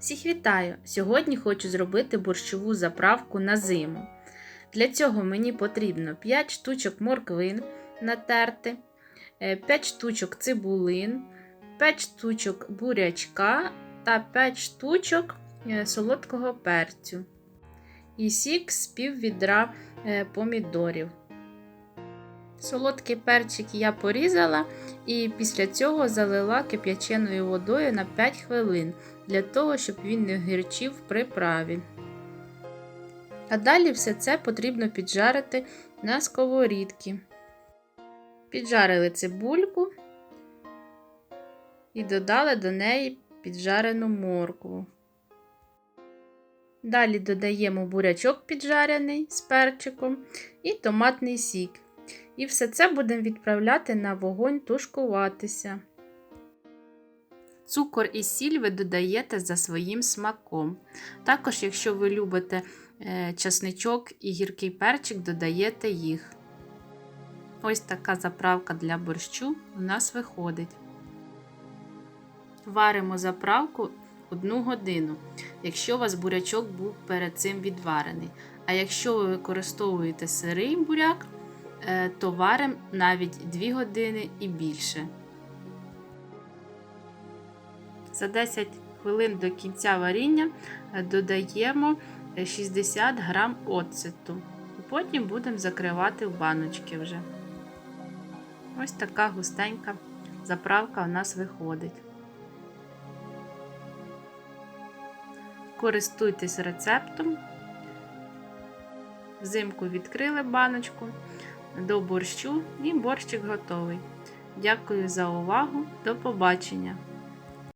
Всіх вітаю! Сьогодні хочу зробити борщову заправку на зиму. Для цього мені потрібно 5 штучок морквин натерти, 5 штучок цибулин, 5 штучок бурячка та 5 штучок е, солодкого перцю. І сік з пів відра е, помідорів. Солодкий перчик я порізала і після цього залила кип'яченою водою на 5 хвилин для того, щоб він не гірчив в приправі. А далі все це потрібно піджарити на сковорідці. Піджарили цибульку і додали до неї піджарену моркву. Далі додаємо бурячок піджарений з перчиком і томатний сік. І все це будемо відправляти на вогонь тушкуватися. Цукор і сіль ви додаєте за своїм смаком. Також, якщо ви любите е, часничок і гіркий перчик, додаєте їх. Ось така заправка для борщу у нас виходить. Варимо заправку 1 годину, якщо у вас бурячок був перед цим відварений. А якщо ви використовуєте сирий буряк, е, то варимо навіть 2 години і більше. За 10 хвилин до кінця варіння додаємо 60 г оцету. Потім будемо закривати в баночки вже. Ось така густенька заправка у нас виходить. Користуйтесь рецептом. Взимку відкрили баночку до борщу і борщик готовий. Дякую за увагу. До побачення!